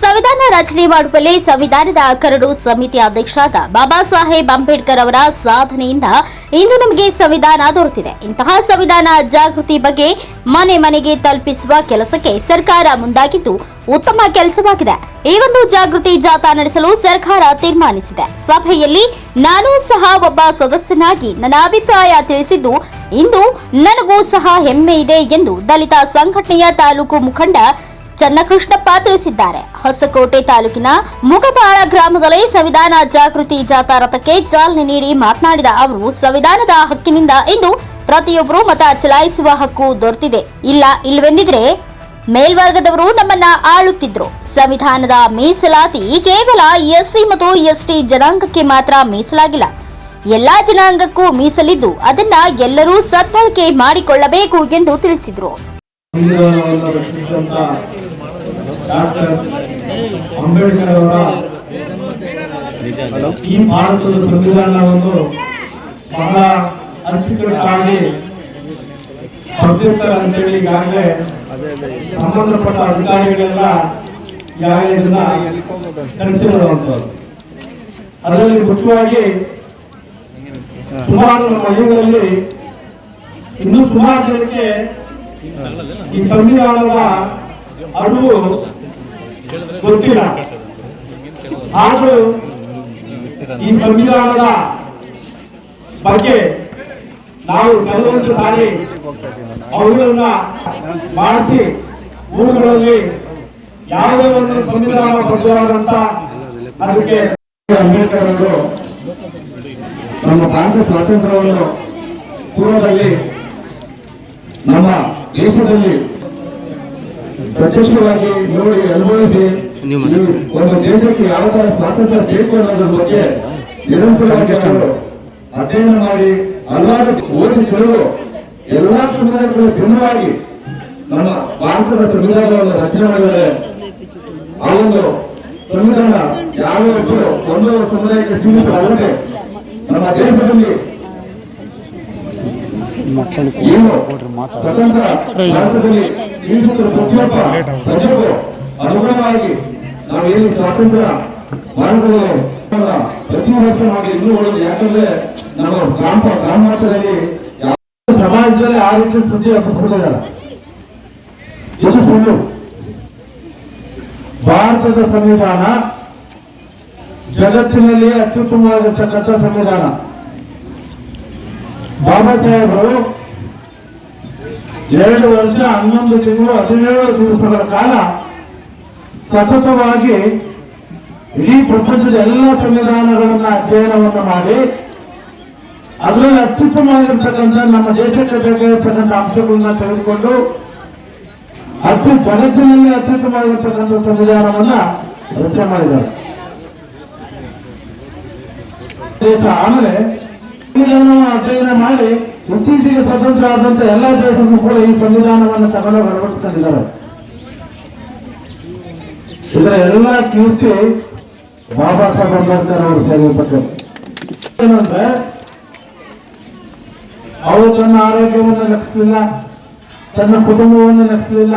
ಸಂವಿಧಾನ ರಚನೆ ಮಾಡುವಲ್ಲಿ ಸಂವಿಧಾನದ ಕರಡು ಸಮಿತಿ ಅಧ್ಯಕ್ಷರಾದ ಬಾಬಾ ಸಾಹೇಬ್ ಅಂಬೇಡ್ಕರ್ ಅವರ ಸಾಧನೆಯಿಂದ ಇಂದು ನಮಗೆ ಸಂವಿಧಾನ ದೊರೆತಿದೆ. ಇಂತಹ ಸಂವಿಧಾನ ಜಾಗೃತಿ ಬಗ್ಗೆ ಮನೆ ಮನೆಗೆ ತಲುಪಿಸುವ ಕೆಲಸಕ್ಕೆ ಸರ್ಕಾರ ಮುಂದಾಗಿದ್ದು ಉತ್ತಮ ಕೆಲಸವಾಗಿದೆ. ಈ ಒಂದು ಜಾಗೃತಿ ಜಾಥಾ ನಡೆಸಲು ಸರ್ಕಾರ ತೀರ್ಮಾನಿಸಿದೆ. ಸಭೆಯಲ್ಲಿ ನಾನು ಸಹ ಒಬ್ಬ ಸದಸ್ಯನಾಗಿ ನನ್ನ ಅಭಿಪ್ರಾಯ ತಿಳಿಸಿದ್ದು, ಇಂದು ನನಗೂ ಸಹ ಹೆಮ್ಮೆ ಇದೆ ಎಂದು ದಲಿತ ಸಂಘಟನೆಯ ತಾಲೂಕು ಮುಖಂಡ ಚನ್ನಕೃಷ್ಣಪ್ಪ ತಿಳಿಸಿದ್ದಾರೆ. ಹೊಸಕೋಟೆ ತಾಲೂಕಿನ ಮುಗಬಾಳ ಗ್ರಾಮದಲ್ಲಿ ಸಂವಿಧಾನ ಜಾಗೃತಿ ಜಾಥಾ ರಥಕ್ಕೆ ಚಾಲನೆ ನೀಡಿ ಮಾತನಾಡಿದ ಅವರು, ಸಂವಿಧಾನದ ಹಕ್ಕಿನಿಂದ ಇಂದು ಪ್ರತಿಯೊಬ್ಬರು ಮತ ಚಲಾಯಿಸುವ ಹಕ್ಕು ದೊರೆತಿದೆ. ಇಲ್ಲ, ಇಲ್ವೆಂದಿದ್ರೆ ಮೇಲ್ವರ್ಗದವರು ನಮ್ಮನ್ನ ಆಳುತ್ತಿದ್ರು. ಸಂವಿಧಾನದ ಮೀಸಲಾತಿ ಕೇವಲ ಎಸ್ಸಿ ಮತ್ತು ಎಸ್ಟಿ ಜನಾಂಗಕ್ಕೆ ಮಾತ್ರ ಮೀಸಲಾಗಿಲ್ಲ. ಎಲ್ಲಾ ಜನಾಂಗಕ್ಕೂ ಮೀಸಲಿದ್ದು, ಅದನ್ನ ಎಲ್ಲರೂ ಸದ್ಬಳಕೆ ಮಾಡಿಕೊಳ್ಳಬೇಕು ಎಂದು ತಿಳಿಸಿದರು. ಸಂವಿಧಾನವನ್ನು ರಚಿಸಿದಂತ ಡಾಕ್ಟರ್ ಅಂಬೇಡ್ಕರ್ ಅವರ ಈ ಭಾರತದ ಸಂವಿಧಾನವನ್ನು ಬಹಳ ಅಚ್ಚುಕಟ್ಟಾಗಿ ಬರೆದಿರ್ತಾರೆ ಅಂತೇಳಿ ಈಗಾಗಲೇ ಸಂಬಂಧಪಟ್ಟ ಅಧಿಕಾರಿಗಳೆಲ್ಲ ಈಗಾಗಲೇ ಇದನ್ನ ತಿಳಿಸಿರುವಂಥದ್ದು ಅದರಲ್ಲಿ ಮುಖ್ಯವಾಗಿ ಸುಮಾರು ನಮ್ಮ ಹಳ್ಳಿಗಳಲ್ಲಿ ಇನ್ನೂ ಸುಮಾರು ಜನಕ್ಕೆ ಈ ಸಂವಿಧಾನದ ಅರಿವು ಗೊತ್ತಿಲ್ಲ ಆದರೂ ಈ ಸಂವಿಧಾನದ ಬಗ್ಗೆ ನಾವು ಕೆಲವೊಂದು ಸಾರಿ ಅವುಗಳನ್ನ ಮಾಡಿಸಿ ಊರುಗಳಲ್ಲಿ ಯಾವುದೇ ಒಂದು ಸಂವಿಧಾನ ಬದ್ಧವಾದಂತ ಅದಕ್ಕೆ ಅಂಬೇಡ್ಕರ್ ಅವರು ನಮ್ಮ ಭಾರತ ಸ್ವಾತಂತ್ರ್ಯವನ್ನು ಪೂರ್ವದಲ್ಲಿ ನಮ್ಮ ದೇಶದಲ್ಲಿ ಪ್ರತ್ಯಕ್ಷವಾಗಿ ನೋಡಿ ಅನುಭವಿಸಿ ಒಂದು ದೇಶಕ್ಕೆ ಯಾವ ತರ ಸ್ವಾತಂತ್ರ್ಯ ಬೇಕು ಅನ್ನೋದ್ರ ಬಗ್ಗೆ ನಿರಂತರವಾಗಿ ಅಧ್ಯಯನ ಮಾಡಿ ಅಲ್ಲಾದ ಓದಿ ತಿಳಿದು ಎಲ್ಲಾ ಸಮುದಾಯಗಳು ಭಿನ್ನವಾಗಿ ನಮ್ಮ ಭಾರತದ ಸಂವಿಧಾನವನ್ನು ರಚನೆ ಮಾಡಿದರೆ ಆ ಒಂದು ಸಂವಿಧಾನ ಯಾವ ಒಂದು ಸಮುದಾಯಕ್ಕೆ ಸೀಮಿತವಾಗದೆ ನಮ್ಮ ದೇಶದಲ್ಲಿ ಏನು ಸ್ವತಂತ್ರ ಮಾತಾಡಿ ನಾವು ಏನು ಸ್ವಾತಂತ್ರ್ಯ ಭಾರತದಲ್ಲಿ ಪ್ರತಿ ವರ್ಷ ನಾವು ಇನ್ನೂ ಉಳಿದು ಯಾಕಂದ್ರೆ ನಮ್ಮ ಗ್ರಾಮ ಗ್ರಾಮ ಮಟ್ಟದಲ್ಲಿ ಸಮಾಜದಲ್ಲಿ ಆ ರೀತಿ ಸುದ್ದಿ ಹಬ್ಬಿಸ್ಬಿಟ್ಟಿದ್ದಾರೆ ಇದು ಸುಳ್ಳು ಭಾರತದ ಸಂವಿಧಾನ ಜಗತ್ತಿನಲ್ಲಿ ಅತ್ಯುತ್ತಮವಾಗಿರ್ತಕ್ಕಂಥ ಸಂವಿಧಾನ. ಬಾಬಾ ಸಾಹೇಬರು ಎರಡು ವರ್ಷ ಹನ್ನೊಂದು ತಿಂಗಳು ಹದಿನೇಳು ದಿವಸಗಳ ಕಾಲ ಸತತವಾಗಿ ಇಡೀ ಪ್ರಪಂಚದ ಎಲ್ಲ ಸಂವಿಧಾನಗಳನ್ನ ಅಧ್ಯಯನವನ್ನು ಮಾಡಿ, ಅದರಲ್ಲಿ ಅತ್ಯುತ್ತಮವಾಗಿರ್ತಕ್ಕಂಥ ನಮ್ಮ ದೇಶಕ್ಕೆ ಬೇಕಾಗಿರ್ತಕ್ಕಂಥ ಅಂಶಗಳನ್ನ ತೆಗೆದುಕೊಂಡು ಅತ್ಯು ಜಗತ್ತಿನಲ್ಲಿ ಅತ್ಯುತ್ತಮವಾಗಿರ್ತಕ್ಕಂಥ ಸಂವಿಧಾನವನ್ನ ರಚನೆ ಮಾಡಿದ್ದಾರೆ. ದೇಶ ಆಮೇಲೆ ಅಧ್ಯಯನ ಮಾಡಿ ಇತ್ತೀಚೆಗೆ ಸ್ವತಂತ್ರ ಆದಂತ ಎಲ್ಲ ದೇಶಗಳು ಕೂಡ ಈ ಸಂವಿಧಾನವನ್ನು ತಗೊಂಡು ಅಳವಡಿಸ್ಕೊಂಡಿದ್ದಾರೆ. ಇದರ ಎಲ್ಲ ಕೀರ್ತಿ ಬಾಬಾ ಸಾಹೇಬ್ ಅಂಬೇಡ್ಕರ್ ಅವರು ಸೇರಿಪಟ್ಟೆ ಏನಂದ್ರೆ, ಅವರು ತನ್ನ ಆರೋಗ್ಯವನ್ನು ನಡೆಸಲಿಲ್ಲ ತನ್ನ ಕುಟುಂಬವನ್ನು ಲೆಕ್ಕಿಸಲಿಲ್ಲ